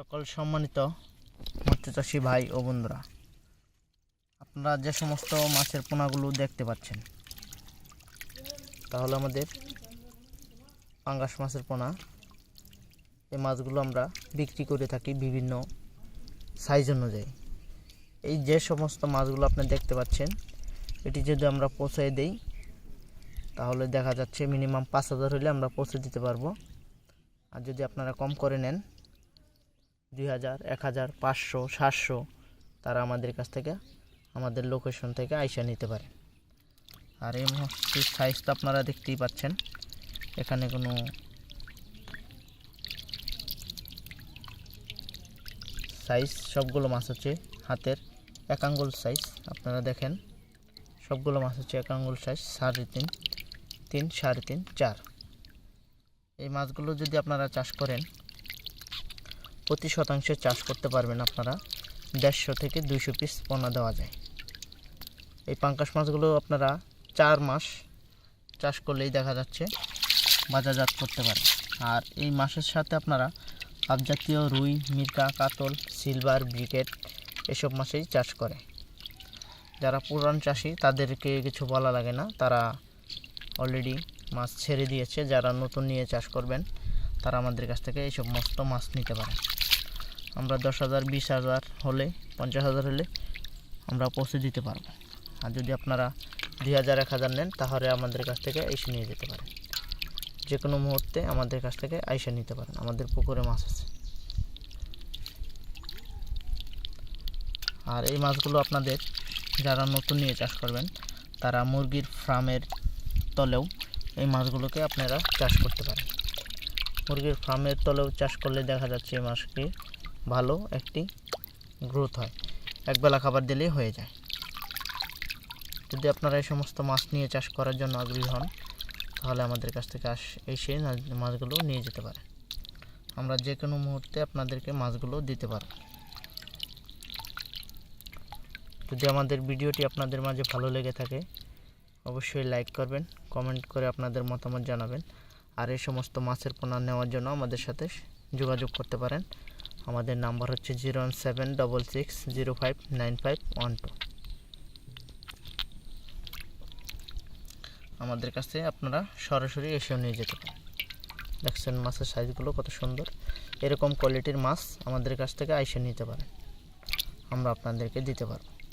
সকল সম্মানিত মৎস্য চাষি ভাই ও বন্ধুরা, আপনারা যে সমস্ত মাছের পোনাগুলো দেখতে পাচ্ছেন, তাহলে আমাদের পাঙ্গাস মাছের পোনা, এই মাছগুলো আমরা বিক্রি করে থাকি বিভিন্ন সাইজ অনুযায়ী। এই যে সমস্ত মাছগুলো আপনি দেখতে পাচ্ছেন, এটি যদি আমরা পৌঁছে দেই, তাহলে দেখা যাচ্ছে মিনিমাম পাঁচ হাজার হলে আমরা পৌঁছে দিতে পারব। আর যদি আপনারা কম করে নেন দুই হাজার, এক হাজার, পাঁচশো, সাতশো তারা আমাদের কাছ থেকে, আমাদের লোকেশন থেকে আইসা নিতে পারে। আর এই মাছটির সাইজ তো আপনারা দেখতেই পাচ্ছেন। এখানে কোনো সাইজ সবগুলো মাছ হচ্ছে হাতের, এক আঙ্গুল সাইজ আপনারা দেখেন। সবগুলো মাছ হচ্ছে এক আঙ্গুল সাইজ সাড়ে তিন তিন, সাড়ে তিন, চার। এই মাছগুলো যদি আপনারা চাষ করেন প্রতি শতাংশে চাষ করতে পারবেন আপনারা। দেড়শো থেকে দুইশো পিস পোনা দেওয়া যায়। এই পাঙ্কাশ মাছগুলো আপনারা চার মাস চাষ করলেই দেখা যাচ্ছে বাজারজাত করতে পারেন। আর এই মাছের সাথে আপনারা আপজাতীয় রুই, মির্কা, কাতল, সিলভার, ব্রিকেট এসব মাছেই চাষ করে। যারা পুরান চাষি তাদেরকে কিছু বলা লাগে না। তারা অলরেডি মাছ ছেড়ে দিয়েছে। যারা নতুন নিয়ে চাষ করবেন তারা আমাদের কাছ থেকে এইসব মস্ত মাছ নিতে পারে আমরা দশ হাজার, বিশ হাজার হলে, পঞ্চাশ হাজার হলে আমরা পৌঁছে দিতে পারব। আর যদি আপনারা দুই হাজার, এক হাজার নেন, তাহলে আমাদের কাছ থেকে এসে নিয়ে যেতে পারেন। যে কোনো মুহূর্তে আমাদের কাছ থেকে আইসা নিতে পারেন। আমাদের পুকুরে মাছ আছে। আর এই মাছগুলো আপনাদের যারা নতুন নিয়ে চাষ করবেন, তারা মুরগির ফার্মের তলেও এই মাছগুলোকে আপনারা চাষ করতে পারেন। মুরগির ফার্মের তলেও চাষ করলে দেখা যাচ্ছে এই মাছটি ভালো একটি গ্রোথ হয়। একবেলা খাবার দিলেই হয়ে যায়। যদি আপনারা এই সমস্ত মাছ নিয়ে চাষ করার জন্য আগ্রহী হন, তাহলে আমাদের কাছ থেকে আস এসে মাছগুলো নিয়ে যেতে পারে আমরা যে কোনো মুহূর্তে আপনাদেরকে মাছগুলো দিতে পারব। যদি আমাদের ভিডিওটি আপনাদের মাঝে ভালো লেগে থাকে, অবশ্যই লাইক করবেন কমেন্ট করে আপনাদের মতামত জানাবেন, আর এই সমস্ত মাছের পোনা নেওয়ার জন্য আমাদের সাথে যোগাযোগ করতে পারেন। আমাদের নাম্বার হচ্ছে zero one seven double six zero five nine five one two. আমাদের কাছে আপনারা সরাসরি এসেও নিয়ে যেতে পারেন। দেখছেন মাছের সাইজগুলো কত সুন্দর। এরকম কোয়ালিটির মাছ আমাদের কাছ থেকে আইসে নিতে পারেন। আমরা আপনাদেরকে দিতে পারব।